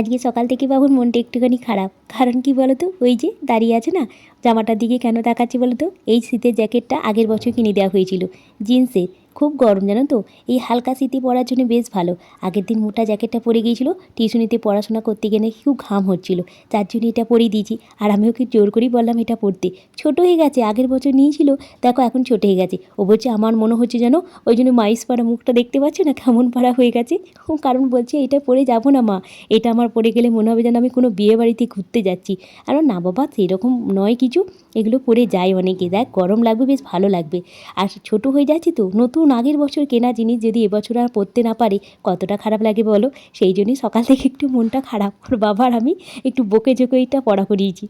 আজকে সকাল থেকে বাবুর মনটা একটুখানি খারাপ। কারণ কি বলতো? ওই যে দাঁড়িয়ে আছে না? জামাটার দিকে কেন তাকাচ্ছি বলতো? এই শীতের জ্যাকেটটা আগের বছর কিনে দেওয়া হয়েছিল। জিন্সের। খুব গরম, জানো তো? এই হালকা শীতে পরার জন্য বেশ ভালো। আগের দিন মোটা জ্যাকেটটা পরে গিয়েছিল, টিউশনিতে পড়াশোনা করতে নাকি খুব ঘাম হচ্ছিল। তার জন্য এটা পরিয়ে দিয়েছি, আর আমি ওকে জোর করেই বললাম এটা পরতে ছোট হয়ে গেছে, আগের বছর নিয়েছিল, দেখো এখন ছোট হয়ে গেছে। ও বলছে, আমার মনে হচ্ছে যেন ওই জন্য মাইস পাড়া মুখটা দেখতে পাচ্ছ না, কেমন পাড়া হয়ে গেছে? ও কারণ বলছে, এটা পরে যাব না, মা। এটা আমার পরে গেলে মনে হবে যেন আমি কোনো বিয়ে বাড়িতে ঘুরতে যাচ্ছি। আর না বাবা, সেরকম নয় কিছু। এগুলো পরে যায় অনেকে। দেখ, গরম লাগবে, বেশ ভালো লাগবে। আর ছোট হয়ে যাচ্ছে তো, নতুন আগের বছর কেনা জিনিস যদি এবছর আর পরতে না পারে, কতটা খারাপ লাগে বলো? সেই জন্যই সকাল থেকে একটু মনটা খারাপ। ওর বাবার আমি একটু বকে ঝোঁকে এটা পড়া করিয়েছি।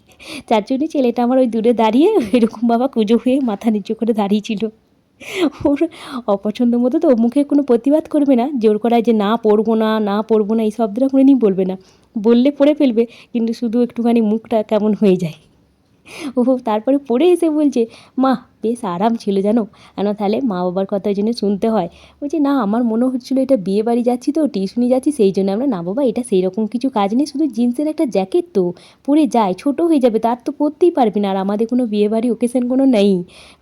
যার জন্যই ছেলেটা আমার ওই দূরে দাঁড়িয়ে এরকম বাবা কুজো হয়ে মাথা নিচু করে দাঁড়িয়েছিল। ওর অপছন্দ মতো তো মুখে কোনো প্রতিবাদ করবে না। জোর করায় যে না পড়ব না না পড়ব না, এই শব্দটা কোনোদিনই বলবে না। বললে পড়ে ফেলবে, কিন্তু শুধু একটুখানি মুখটা কেমন হয়ে যায়। ও তারপরে পড়ে এসে বলছে, মা, বেশ আরাম ছিল জানো? কেন তাহলে মা বাবার কথা ওই জন্য শুনতে হয়। বলছে, না, আমার মনে হচ্ছিল এটা বিয়ে বাড়ি যাচ্ছি তো, টিউশনি যাচ্ছি, সেই জন্য আমরা, না বাবা, এটা সেই রকম কিছু কাজ নেই, শুধু জিন্সের একটা জ্যাকেট তো, পরে যায় ছোট হয়ে যাবে, তার তো পরতেই পারবি না, আর আমাদের কোনো বিয়ে বাড়ি ওকেশন কোনো নেই,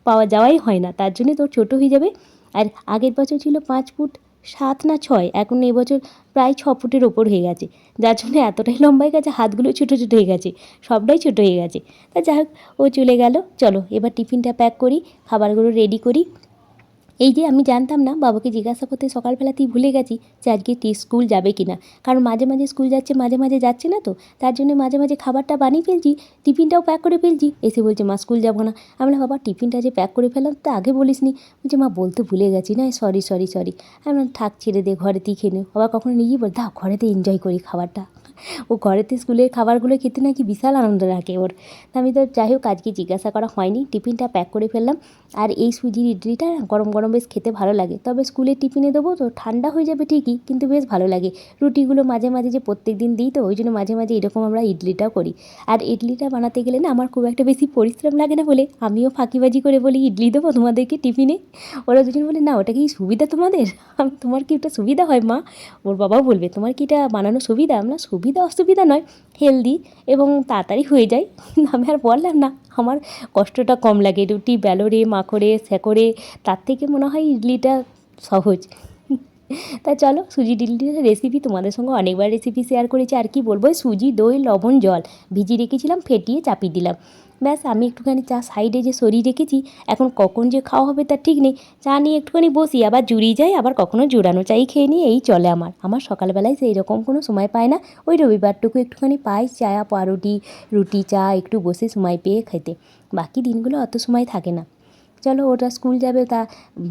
পাওয়া যাওয়াই হয় না, তার জন্যে তোর ছোট হয়ে যাবে। আর আগের বছর ছিল পাঁচ ফুট সাত না ছয়, এখন এবছর প্রায় ছ ফুটের ওপর হয়ে গেছে। যার জন্য এতটাই লম্বা হয়ে গেছে, হাতগুলো ছোটো ছোটো হয়ে গেছে, সবটাই ছোটো হয়ে গেছে। তা যাই হোক, ও চলে গেল। চলো, এবার টিফিনটা প্যাক করি, খাবারগুলো রেডি করি। এই যে আমি জানতাম না, বাবাকে জিজ্ঞাসা করতে সকালবেলাতেই ভুলে গেছি যে আজকে স্কুল যাবে কি না কারণ মাঝে মাঝে স্কুল যাচ্ছে, মাঝে মাঝে যাচ্ছে না তো। তার জন্য মাঝে মাঝে খাবারটা বানিয়ে ফেলছি, টিফিনটাও প্যাক করে ফেলছি। এসে বলছে, মা, স্কুল যাব না। আমি বাবা, টিফিনটা যে প্যাক করে ফেলাম তা আগে বলিস নি। বলছে, মা, বলতে ভুলে গেছি না সরি সরি সরি আমি থাক, ছেড়ে দে ঘরেতেই খেয়ে নিও আবার কখনো নিজেই বল, দাও, ঘরেতে এনজয় করি খাবারটা। ও ঘরেতে স্কুলের খাবারগুলো খেতে নাকি বিশাল আনন্দ লাগে ওর। তা আমি তো যাই হোক, আজকে জিজ্ঞাসা করা হয়নি। টিফিনটা প্যাক করে ফেললাম। আর এই সুজির ইডলিটা গরম গরম বেশ খেতে ভালো লাগে। তবে স্কুলের টিফিনে দেবো তো ঠান্ডা হয়ে যাবে ঠিকই, কিন্তু বেশ ভালো লাগে। রুটিগুলো মাঝে মাঝে যে প্রত্যেক দিন দিই তো, ওই জন্য মাঝে মাঝে এরকম আমরা ইডলিটাও করি। আর ইডলিটা বানাতে গেলে না আমার খুব একটা বেশি পরিশ্রম লাগে না বলে আমিও ফাঁকিবাজি করে বলি, ইডলি দেবো তোমাদেরকে টিফিনে? ওরা দুজন বলে, না, ওটা কি সুবিধা তোমাদের? তোমার কি ওটা সুবিধা হয় মা? ওর বাবাও বলবে, তোমার কি এটা বানানো সুবিধা? আমরা সুবিধা অসুবিধা নয় হেলদি এবং তাড়াতাড়ি হয়ে যায়। আমি আর বললাম না, আমার কষ্টটা কম লাগে। রুটি বেলোরে মাখরে স্যাকরে তার থেকে মনে হয় ইডলিটা সহজ। তা চলো সুজি ইডলির রেসিপি তোমাদের সঙ্গে অনেকবার রেসিপি শেয়ার করেছি, আর কি বলব সুজি, দই, লবণ, জল ভিজিয়ে রেখেছিলাম, ফেটিয়ে চাপিয়ে দিলাম। ব্যাস, আমি একটুখানি চা সাইডে যে সরিয়ে রেখেছি, এখন কখন যে খাওয়া হবে তার ঠিক নেই। চা নিয়ে একটুখানি বসি, আবার জুড়িয়ে যাই, আবার কখনো জুড়ানো চাই খেয়ে নিয়ে এই চলে আমার। আমার সকালবেলায় সেই রকম কোনো সময় পায় না, ওই রবিবারটুকু একটুখানি পাই চা পাউরুটি রুটি, চা, একটু বসে সময় পেয়ে খেতে। বাকি দিনগুলো অত সময় থাকে না। চলো ওটা স্কুল যাবে, তা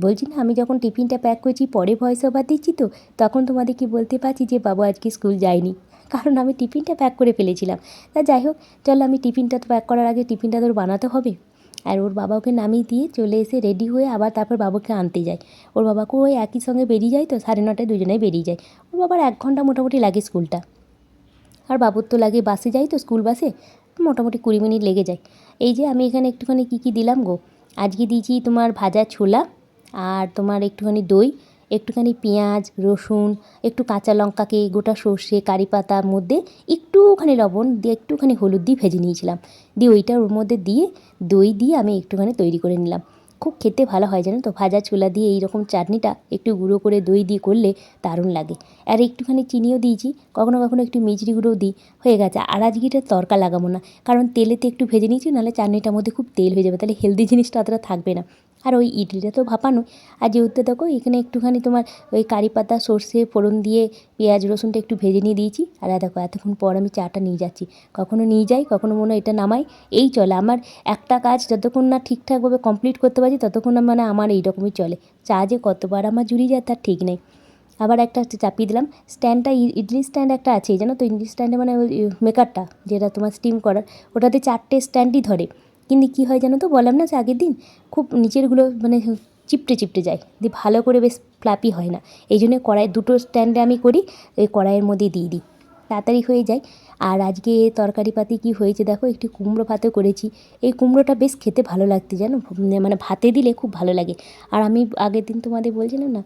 বলছি না, আমি যখন টিফিনটা প্যাক করেছি, পরে ভয়েস ওভার দিচ্ছি তো, তখন তোমাদেরকে বলতে পারছি যে বাবু আজকে স্কুল যায়নি। কারণ আমি টিফিনটা প্যাক করে ফেলেছিলাম। তা যাই হোক, চলো আমি টিফিনটা তো প্যাক করার আগে টিফিনটা তোর বানাতে হবে। আর ওর বাবা ওকে নামিয়ে দিয়ে চলে এসে রেডি হয়ে আবার তারপর বাবাকে আনতে যায় ওর বাবাকেও ওই একই সঙ্গে বেরিয়ে যায় তো, সাড়ে নটায় দুজনেই বেরিয়ে যায়। ওর বাবার এক ঘণ্টা মোটামুটি লাগে স্কুলটা। আর বাবুর তো লাগে বাসে যাই তো, স্কুল বাসে, মোটামুটি কুড়ি মিনিট লেগে যায়। এই যে আমি এখানে একটুখানি কী কী দিলাম গো? আজকে দিয়েছি তোমার ভাজা ছোলা আর তোমার একটুখানি দই, একটুখানি পেঁয়াজ, রসুন, একটু কাঁচা লঙ্কাকে, গোটা সর্ষে, কারি পাতার মধ্যে একটুখানি লবণ দিয়ে একটুখানি হলুদ দিয়ে ভেজে নিয়েছিলাম। দিয়ে ওইটা ওর মধ্যে দিয়ে দই দিয়ে আমি একটুখানি তৈরি করে নিলাম। খুব খেতে ভালো হয়, জানো তো? ভাজা ছোলা দিয়ে এই রকম চাটনিটা একটু গুঁড়ো করে দই দিয়ে করলে দারুণ লাগে। আর একটুখানি চিনিও দিয়েছি, কখনো কখনো একটু মিচড়ি গুঁড়োও দিই। হয়ে গেছে। আর আজকে এটা তরকা লাগাবো না, কারণ তেলেতে একটু ভেজে নিয়েছি, নাহলে চাটনিটার মধ্যে খুব তেল হয়ে যাবে, তাহলে হেলদি জিনিসটা অতটা থাকবে না। আর ওই ইডলিটা তো ভাপানো আর যেহেতু দেখো, এখানে একটুখানি তোমার ওই কারি পাতা, সর্ষে, ফোড়ন দিয়ে পেঁয়াজ, রসুনটা একটু ভেজে নিয়ে দিয়েছি। আর দেখো, এতক্ষণ পর আমি চাটা নিয়ে যাচ্ছি। কখনো নিয়ে যাই, কখনো মনে হয় এটা নামাই। এই চলে, আমার একটা কাজ যতক্ষণ না ঠিকঠাকভাবে কমপ্লিট করতে পারছি, ততক্ষণ মানে আমার এইরকমই চলে। চা যে কতবার আমার জুড়িয়ে যায়, তার ঠিক নেই। আবার একটা হচ্ছে চাপিয়ে দিলাম। স্ট্যান্ডটা ইডলি স্ট্যান্ড একটা আছে, জানো তো? ইডলি স্ট্যান্ডে মানে ওই মেকারটা যেটা তোমার স্টিম করার, ওটাতে চারটে স্ট্যান্ডই ধরে। কিন্তু কী হয় জানো তো? বললাম না যে আগের দিন খুব নিচেরগুলো মানে চিপটে চিপটে যায়। দিয়ে ভালো করে বেশ ফ্লাপি হয় না। এই জন্য কড়াই দুটো স্ট্যান্ডে আমি করি ওই কড়াইয়ের মধ্যে দিয়ে দিই। তাড়াতাড়ি হয়ে যায়। আর আজকে তরকারি পাতি কী হয়েছে দেখো? একটি কুমড়ো ভাতে করেছি। এই কুমড়োটা বেশ খেতে ভালো লাগতে জানো? মানে ভাতে দিলে খুব ভালো লাগে। আর আমি আগের দিন তোমাদের বলছিলাম না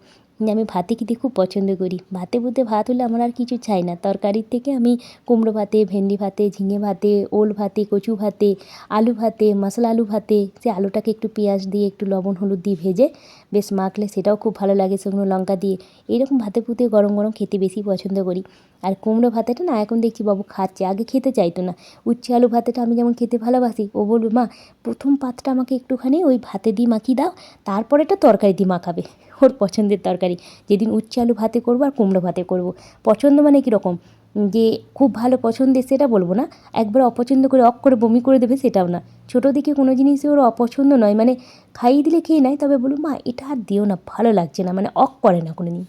আমি ভাতে খেতে খুব পছন্দ করি। ভাতে বুতে ভাত হলে আমার আর কিছু চাই না। তরকারির থেকে আমি কুমড়ো ভাতে, ভেন্ডি ভাতে, ঝিঙে ভাতে, ওল ভাতে, কচু ভাতে, আলু ভাতে, মশলা আলু ভাতে, সে আলুটাকে একটু পেঁয়াজ দিয়ে, একটু লবণ, হলুদ দিয়ে ভেজে বেশ মাখলে সেটাও খুব ভালো লাগে শুকনো লঙ্কা দিয়ে। এইরকম ভাতে পুঁতে গরম গরম খেতে বেশি পছন্দ করি। আর কুমড়ো ভাতেটা না, এখন দেখছি বাবু খাচ্ছে, আগে খেতে চাইতো না। উচ্ছে আলু ভাতেটা আমি যেমন খেতে ভালোবাসি, ও বলবে, মা, প্রথম পাতটা আমাকে একটুখানি ওই ভাতে দিয়ে মাখিয়ে দাও তারপরেটা তরকারি দিয়ে মাখাবে। ওর পছন্দের তরকারি। যেদিন উচ্ছে আলু ভাতে করব আর কুমড়ো ভাতে করব। পছন্দ মানে কীরকম যে খুব ভালো পছন্দের সেটা বলব না। একবার অপছন্দ করে অক করে বমি করে দেবে সেটাও না। ছোটো দিকে কোনো জিনিসই ওর অপছন্দ নয়। মানে খাইয়ে দিলে খেয়ে নেয়, তবে বলুন মা, এটা আর দিও না, ভালো লাগছে না। মানে অক করে না কোনো দিন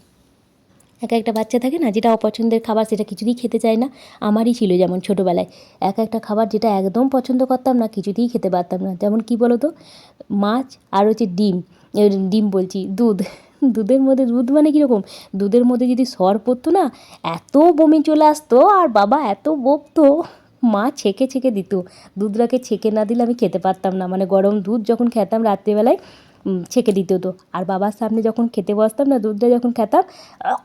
এক একটা বাচ্চা থাকে না, যেটা অপছন্দের খাবার সেটা কিছুতেই খেতে চায় না। আমারই ছিল যেমন ছোটোবেলায়। এক একটা খাবার যেটা একদম পছন্দ করতাম না, কিছুতেই খেতে পারতাম না। যেমন কি বলো তো মাছ আর হচ্ছে ডিম। ডিম বলছি, দুধ। দুধের মধ্যে দুধ মানে কীরকম? দুধের মধ্যে যদি সর পড়তো না, এত বমি চলে আসতো আর বাবা এত বকতো, মা ছেঁকে ছেঁকে দিত। দুধটাকে ছেঁকে না দিলে আমি খেতে পারতাম না। মানে গরম দুধ যখন খেতাম রাত্রিবেলায় ছেঁকে দিতে হতো। আর বাবার সামনে যখন খেতে বসতাম না, দুধটা যখন খেতাম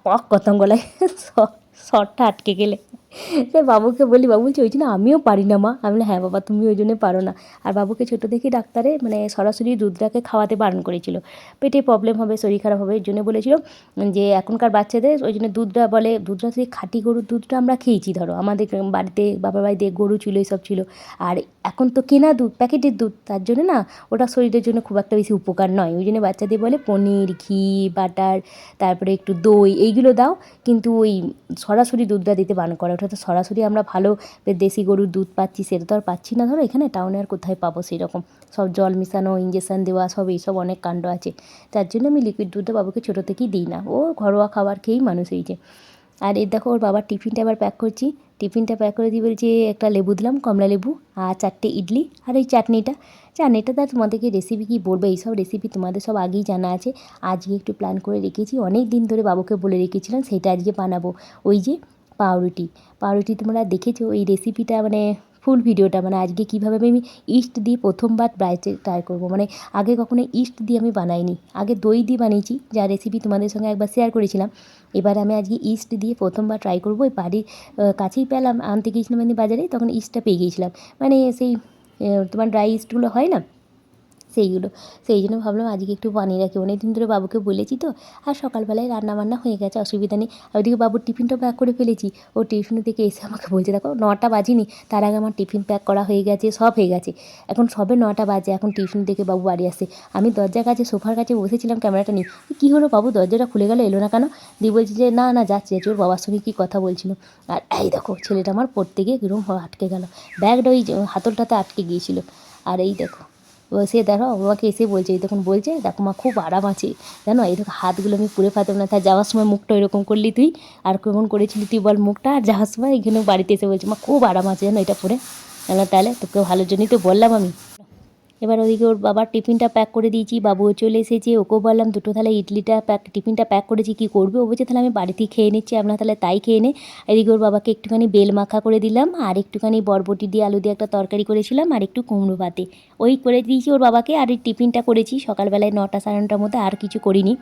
কক কথম গলায় সরটা আটকে গেলে। সে বাবুকে বলি, বাবু বলছে, ওই জন্য আমিও পারি না মা। আমি হ্যাঁ বাবা, তুমি ওই জন্য পারো না। আর বাবুকে ছোটো দেখি ডাক্তারে মানে সরাসরি দুধটাকে খাওয়াতে বারণ করেছিল। পেটে প্রবলেম হবে, শরীর খারাপ হবে এর জন্য বলেছিল যে, এখনকার বাচ্চাদের ওই জন্য দুধটা বলে, দুধটা সেই খাঁটি গরুর দুধটা আমরা খেয়েছি, ধরো। আমাদের বাড়িতে, বাবার বাড়িতে গরু ছিল এইসব ছিল। আর এখন তো কেনা দুধ, প্যাকেটের দুধ, তার জন্য না ওটা শরীরের জন্য খুব একটা বেশি উপকার নয়। ওই জন্য বাচ্চাদের বলে পনির, ঘি, বাটার, তারপরে একটু দই, এইগুলো দাও। কিন্তু ওই সরাসরি দুধটা দিতে বারণ করে ওটা তো সরাসরি আমরা ভালো দেশি গরুর দুধ পাচ্ছি, সেটা তো আর পাচ্ছি না। ধরো এখানে টাউনে আর কোথায় পাবো সেই রকম সব জল মেশানো ইঞ্জেকশান দেওয়া, সব এইসব অনেক কাণ্ড আছে। তার জন্য আমি লিকুইড দুধটা বাবুকে ছোটো থেকেই দিই না। ও ঘরোয়া খাবার খেয়েই মানুষ হয়েছে আর এই দেখো, ওর বাবার টিফিনটা আবার প্যাক করছি। টিফিনটা প্যাক করে দিয়ে বলছে একটা লেবু দিলাম, কমলা লেবু আর চারটে ইডলি আর এই চাটনিটা। চাটনিটা তো আর তোমাদেরকে রেসিপি কী বলব? এইসব রেসিপি তোমাদের সব আগেই জানা আছে। আজকে একটু প্ল্যান করে রেখেছি। অনেক দিন ধরে বাবুকে বলে রেখেছিলাম, সেটা আজকে বানাবো। ওই যে পাউরুটি। পাউরুটি তোমরা দেখেছ? এই রেসিপিটা মানে ফুল ভিডিওটা মানে আজকে কীভাবে আমি ইস্ট দিয়ে প্রথমবার ব্রাইটে ট্রাই করব। মানে আগে কখনো ইস্ট দিয়ে আমি বানাইনি। আগে দই দিয়ে বানিয়েছি, যা রেসিপি তোমাদের সঙ্গে একবার শেয়ার করেছিলাম। এবার আমি আজকে ইস্ট দিয়ে প্রথমবার ট্রাই করব। ওই বাড়ির কাছেই পেলাম আনতে গিয়েছিলাম আমি বাজারে, তখন ইস্টটা পেয়ে গিয়েছিলাম। মানে সেই তোমার ড্রাই ইস্টগুলো হয় না? সেইগুলো। সেই জন্য ভাবলাম আজকে একটু বানিয়ে রাখি। অনেক দিন ধরে বাবুকে বলেছি তো, আর সকালবেলায় রান্না বান্না হয়ে গেছে, অসুবিধা নেই। ওইদিকে বাবুর টিফিনটা প্যাক করে ফেলেছি। ও টিউশন থেকে এসে আমাকে বলছে, দেখো, নটা বাজিনি, তার আগে আমার টিফিন প্যাক করা হয়ে গেছে, সব হয়ে গেছে। এখন সবে নটা বাজে, এখন টিউশন থেকে বাবু বাড়ি আসে আমি দরজার কাছে, সোফার কাছে বসেছিলাম ক্যামেরাটা নিয়ে। কী হলো বাবু, দরজাটা খুলে গেল, এলো না কেন? দিয়ে বলছি যে, না না, যাচ্ছি। যাচ্ছি, ওর বাবার সঙ্গে কী কথা বলছিল? আর এই দেখো, ছেলেটা আমার পড়তে গিয়ে কীরকম আটকে গেল। ব্যাগটা ওই হাতলটাতে আটকে গিয়েছিল। আর এই দেখো। সে দেখো, আমাকে এসে বলছে, এই তখন বলছে, দেখো মা, খুব আরাম আছে। জানো, এই দেখো হাতগুলো আমি পুড়ে ফাতাম না। তার যাওয়ার সময় মুখটা ওইরকম করলি তুই, আর কেমন করেছিলি তুই বল মুখটা। আর যাওয়ার সময় এখানে বাড়িতে এসে বলছে, মা, খুব আরাম আছে জানো এটা পরে। তাহলে, তোকে ভালোর জন্যই তো বললাম আমি। এবার ওদিকে ওর বাবার টিফিনটা প্যাক করে দিয়েছি বাবুও চলে এসেছে, ওকেও বললাম দুটো তাহলে ইডলিটা প্যাক টিফিনটা প্যাক করেছি, কী করবে? ও বলছে, তাহলে আমি বাড়িতেই খেয়ে নিচ্ছি আপনার তাহলে তাই খেয়ে নে। এদিকে ওর বাবাকে একটুখানি বেল মাখা করে দিলাম, আর একটুখানি বরবটি দিয়ে আলু দিয়ে একটা তরকারি করেছিলাম, আর একটু কুমড়ো ভাতে ওই করে দিয়েছি ওর বাবাকে, আর এই টিফিনটা করেছি, সকালবেলায় নটা সাড়ে নটার মধ্যে আর কিছু করিনি।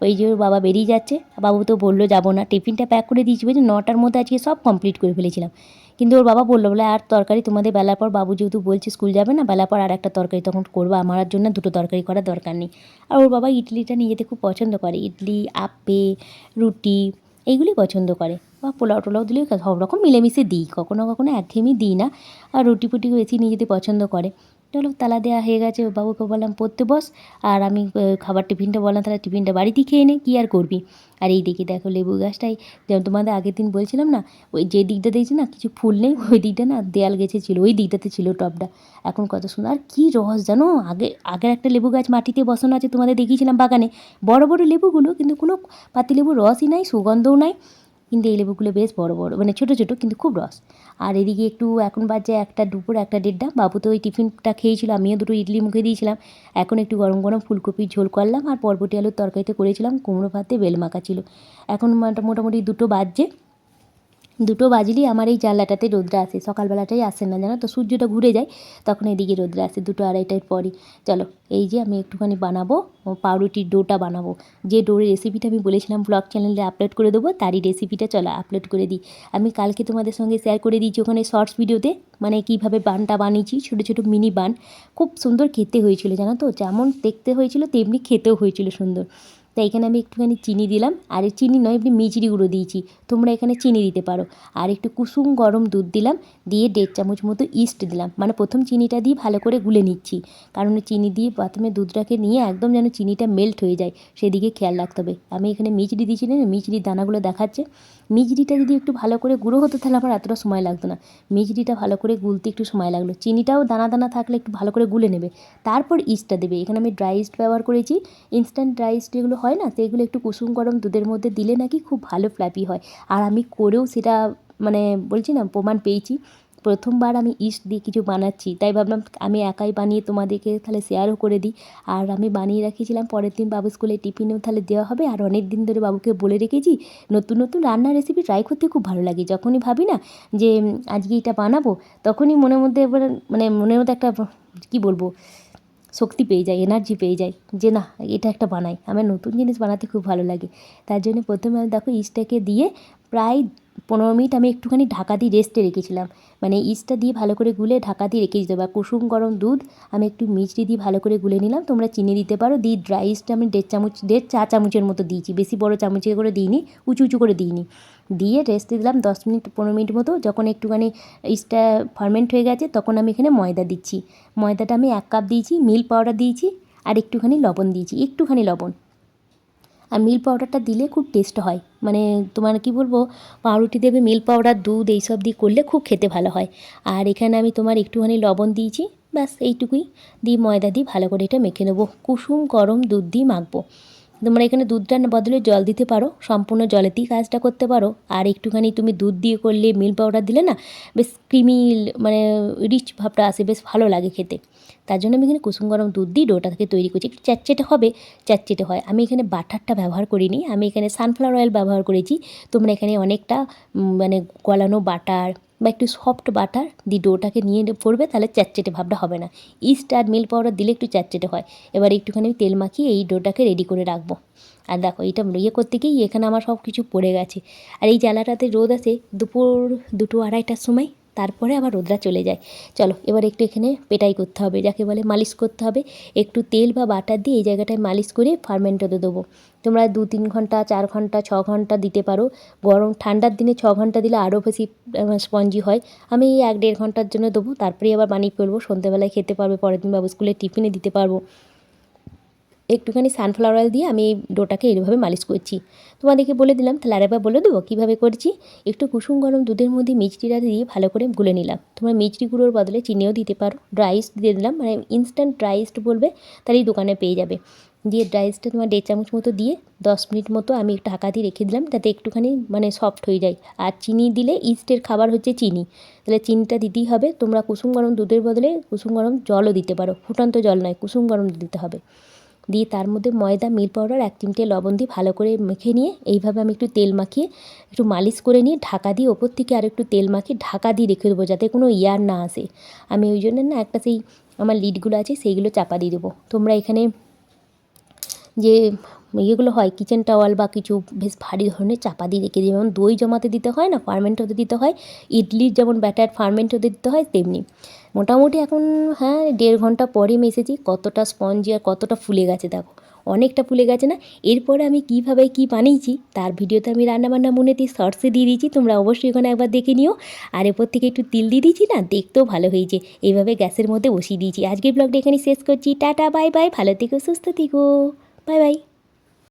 ওই যে ওর বাবা বেরিয়ে যাচ্ছে, বাবু তো বলল, যাব না। টিফিনটা প্যাক করে দিয়েছি বুঝলি নটার মধ্যে আজকে সব কমপ্লিট করে ফেলেছিলাম। কিন্তু ওর বাবা বলল, বলে, আর তরকারি তোমাদের বেলার পর বাবু যেহেতু বলছি স্কুল যাবে না, বেলার পর আর একটা তরকারি তখন করব। আমার জন্য দুটো তরকারি করার দরকার নেই। আর ওর বাবা ইডলিটা নিয়ে যেতে খুব পছন্দ করে। ইডলি, আপে, রুটি এইগুলি পছন্দ করে। বা পোলাও টোলাও দিলেও সব রকম মিলেমিশে দিই। কখনো কখনো একঘেয়েমি দিই না। আর রুটি ফুটি বেশি যেতে পছন্দ করে। চলো তালা দেওয়া হয়ে গেছে, বাবুকে বললাম, পড়তে বস। আর আমি খাবার টিফিনটা বললাম, তাহলে টিফিনটা বাড়িতে খেয়ে নে, কী আর করবি? আর এই দিকে দেখো লেবু গাছটাই, যেমন তোমাদের আগের দিন বলছিলাম না, ওই যে দিকটা দেখছি না, কিছু ফুল নেই, ওই দিকটা না দেয়াল গেছে ছিল, ওই দিকটাতে ছিল টবটা। এখন কত সুন্দর, আর কী রস জানো? আগে, আগের একটা লেবু গাছ মাটিতে বসানো আছে, তোমাদের দেখিয়েছিলাম বাগানে। বড় বড় লেবুগুলো, কিন্তু কোনো পাতিলেবুর রসই নাই, সুগন্ধও নাই। কিন্তু এই লেবুগুলো বেশ বড় বড় মানে ছোটো ছোটো কিন্তু খুব রস। আর এদিকে একটু এখন বাজে একটা দুপুর, একটা দেড়টা। বাবু তো ওই টিফিনটা খেয়েছিল, আমিও দুটো ইডলি মুখে দিয়েছিলাম। এখন একটু গরম গরম ফুলকপির ঝোল করলাম আর পরবটি আলুর তরকারিতে করেছিলাম কুমড়ো ভাতে বেল মাখা ছিল। এখন মোটা- মোটামুটি দুটো বাজছে দুটো বাজলেই আমার এই জানলাটাতে রোদ্রা আসে। সকালবেলাটাই আসে না, জানো তো? সূর্যটা ঘুরে যায়, তখন এদিকে রোদ্রা আসে, দুটো আড়াইটার পরই। চলো, এই যে আমি একটুখানি বানাবো পাউরুটির ডোটা বানাবো। যে ডোর রেসিপিটা আমি বলেছিলাম ব্লগ চ্যানেলে আপলোড করে দেবো, তারই রেসিপিটা চলো আপলোড করে দিই। আমি কালকে তোমাদের সঙ্গে শেয়ার করে দিয়েছি ওখানে শর্টস ভিডিওতে মানে কীভাবে বানটা বানিয়েছি, ছোটো ছোটো মিনি বান। খুব সুন্দর খেতে হয়েছিল, জানো তো? যেমন দেখতে হয়েছিল, তেমনি খেতেও হয়েছিল সুন্দর। তাই এখানে আমি একটুখানি চিনি দিলাম। আর চিনি নয়, এমনি মিচড়ি গুঁড়ো দিয়েছি। তোমরা এখানে চিনি দিতে পারো। আর একটু কুসুম গরম দুধ দিলাম, দিয়ে দেড় চামচ মতো ইস্ট দিলাম। মানে প্রথম চিনিটা দিয়ে ভালো করে গুলে নিচ্ছি। কারণ চিনি দিয়ে প্রথমে দুধটাকে নিয়ে একদম যেন চিনিটা মেল্ট হয়ে যায়। সেদিকে খেয়াল রাখতে হবে। আমি এখানে মিচড়ি দিয়েছি না মিচড়ির দানাগুলো দেখাচ্ছে। মিচড়িটা যদি একটু ভালো করে গুঁড়ো হতো তাহলে আমার এতটা সময় লাগতো না। মিজরিটা ভালো করে গুলতে একটু সময় লাগল। চিনিটাও দানা দানা থাকলে একটু ভালো করে গুলে নেবে। তারপর ইস্টটা দেবে। এখানে আমি ড্রাই ইস্ট ব্যবহার করেছি। ইনস্ট্যান্ট ড্রাই ইস্ট যেগুলো হয় না, সেগুলো একটু কুসুম গরম দুধের মধ্যে দিলে নাকি খুব ভালো ফ্ল্যাপি হয়। আর আমি করেও সেটা মানে বলছি না, প্রমাণ পেয়েছি। প্রথমবার আমি ইস্ট দিয়ে কিছু বানাচ্ছি, তাই ভাবলাম আমি একাই বানিয়ে তোমাদেরকে তাহলে শেয়ারও করে দিই। আর আমি বানিয়ে রাখিয়েছিলাম পরের দিন বাবু স্কুলে টিফিনেও তাহলে দেওয়া হবে। আর অনেক দিন ধরে বাবুকে বলে রেখেছি, নতুন নতুন রান্নার রেসিপি ট্রাই করতে খুব ভালো লাগে। যখনই ভাবি না যে আজকে এটা বানাবো, তখনই মনের মধ্যে এবার মানে মনের মধ্যে একটা কী বলব, শক্তি পেয়ে যায় এনার্জি পেয়ে যায় যে, না, এটা একটা বানাই। আমার নতুন জিনিস বানাতে খুব ভালো লাগে। তার জন্য প্রথমে আমি দেখো ইস্টটাকে দিয়ে প্রায় পনেরো মিনিট আমি একটুখানি ঢাকা দিয়ে রেস্টে রেখেছিলাম। মানে ইস্টটা দিয়ে ভালো করে গুলে ঢাকা দিয়ে রেখে দিতে আর কুসুম গরম দুধ, আমি একটু মিষ্টি দিয়ে ভালো করে গুলে নিলাম। তোমরা চিনি দিতে পারো। দিয়ে ড্রাই ইস্টটা আমি দেড় চামচ, দেড় চা চামচের মতো দিয়েছি। বেশি বড় চামচে করে দিইনি, উঁচু উঁচু করে দিইনি। দিয়ে রেস্টে দিলাম দশ মিনিট, পনেরো মিনিট মতো। যখন একটুখানি ইস্টটা ফার্মেন্ট হয়ে গেছে, তখন আমি এখানে ময়দা দিচ্ছি। ময়দাটা আমি এক কাপ দিয়েছি মিল্ক পাউডার দিয়েছি, আর একটুখানি লবণ দিয়েছি। একটুখানি লবণ। আর মিল্ক পাউডারটা দিলে খুব টেস্ট হয়। মানে তোমার কি বলব, পাউরুটি দেবে মিল্ক পাউডার দুধ এইসব দিয়ে করলে খুব খেতে ভালো হয়। আর এখানে আমি তোমার একটুখানি লবণ দিয়েছি, ব্যাস এইটুকুই। দিয়ে ময়দা দিয়ে ভালো করে এটা মেখে নেব। কুসুম, গরম দুধ দিয়ে মাখবো। তোমরা এখানে দুধটার বদলে জল দিতে পারো, সম্পূর্ণ জলেতেই কাজটা করতে পারো। আর একটুখানি তুমি দুধ দিয়ে করলে মিল্ক পাউডার দিলে না, বেশ ক্রিমি মানে রিচ ভাবটা আসে, বেশ ভালো লাগে খেতে। তার জন্য আমি এখানে কুসুম গরম দুধ দিয়ে ডোটাকে তৈরি করছি। একটু চ্যাটচেটে হবে চ্যাটচেটে হয়। আমি এখানে বাটারটা ব্যবহার করিনি, আমি এখানে সানফ্লাওয়ার অয়েল ব্যবহার করেছি। তোমরা এখানে অনেকটা মানে গলানো বাটার বা একটু সফট বাটার দিয়ে ডোটাকে নিয়ে পড়বে, তাহলে চ্যাটচেটে ভাবটা হবে না। ইস্ট আর মিল্ক পাউডার দিলে একটু চ্যাটচেটে হয়। এবার একটুখানি তেল মাখিয়ে এই ডোটাকে রেডি করে রাখব। আর দেখো, এটা ইয়ে করতে গিয়ে এখানে আমার সব কিছু পড়ে গেছে। আর এই জ্বালাটাতে রোদ আছে, দুপুর দুটো আড়াইটার সময় তারপরে আবার রোদরা চলে যায়। চলো, এবার একটু এখানে পেটাই করতে হবে, যাকে বলে মালিশ করতে হবে। একটু তেল বা বাটার দিয়ে এই জায়গাটায় মালিশ করে ফার্মেন্ট হতে দেবো। তোমরা দু তিন ঘণ্টা, চার ঘণ্টা, ছ ঘণ্টা দিতে পারো। গরম, ঠান্ডার দিনে ছ ঘণ্টা দিলে আরও বেশি স্পঞ্জি হয়। আমি এই এক দেড় ঘণ্টার জন্য দেবো, তারপরেই আবার বানিয়ে ফেলব। সন্ধ্যেবেলায় খেতে পারবে, পরের দিন বাবু স্কুলে টিফিনে দিতে পারব। একটুখানি সানফ্লাওয়ার অয়েল দিয়ে আমি এই ডোটাকে এইভাবে মালিশ করছি। তোমাদেরকে বলে দিলাম, তাহলে আরেকবার বলে দেবো কীভাবে করছি? একটু কুসুম গরম দুধের মধ্যে মিষ্টিটা দিয়ে ভালো করে গুলে নিলাম। তোমরা মিষ্টি গুঁড়োর বদলে চিনিও দিতে পারো। ড্রাই দিয়ে দিলাম মানে ইনস্ট্যান্ট ড্রাইস্ট বলবে তাহলেই দোকানে পেয়ে যাবে। দিয়ে ড্রাই ইস্টটা তোমার দেড় চামচ মতো দিয়ে দশ মিনিট মতো আমি একটু ঢাকা দিয়ে রেখে দিলাম তাতে একটুখানি মানে সফট হয়ে যায়। আর চিনি দিলে ইস্টের খাবার হচ্ছে চিনি। তাহলে চিনিটা দিতেই হবে। তোমরা কুসুম গরম দুধের বদলে কুসুম গরম জলও দিতে পারো। ফুটন্ত জল নয়, কুসুম গরম দিতে হবে। দিয়ে তার মধ্যে ময়দা, মিল পাউডার, এক চিমটে লবণ দিয়ে ভালো করে মেখে নিয়ে এইভাবে আমি একটু তেল মাখিয়ে, একটু মালিশ করে নিয়ে ঢাকা দিয়ে ওপর থেকে আর একটু তেল মাখিয়ে ঢাকা দিয়ে রেখে দেবো যাতে কোনো ইয়ার না আসে। আমি ওই জন্য না একটা সেই আমার লিডগুলো আছে সেইগুলো চাপা দিয়ে দেবো। তোমরা এখানে যে ইয়েগুলো হয় কিচেন টাওয়াল বা কিছু বেশ ভারী ধরনের চাপা দিয়ে রেখে দিই। যেমন দই জমাতে দিতে হয় না ফার্মেন্ট হতে দিতে হয়, ইডলির যেমন ব্যাটার ফার্মেন্ট হতে দিতে হয়, তেমনি। মোটামুটি এখন হ্যাঁ দেড় ঘণ্টা পরে এসেছি, কতটা স্পঞ্জি আর কতটা ফুলে গেছে দেখো। অনেকটা ফুলে গেছে না? এরপরে আমি কীভাবে কী বানিয়েছি, তার ভিডিওতে আমি রান্নাবান্না মনে দিয়ে শর্টসে দিয়ে দিয়েছি, তোমরা অবশ্যই ওখানে একবার দেখে নিও। আর এরপর থেকে একটু তিল দিয়ে দিয়েছি না, দেখতেও ভালো হয়েছে। এইভাবে গ্যাসের মধ্যে বসিয়ে দিয়েছি। আজকের ব্লগটা এখানে শেষ করছি। টাটা বাই বাই ভালো থেকো, সুস্থ থেকো। Bye bye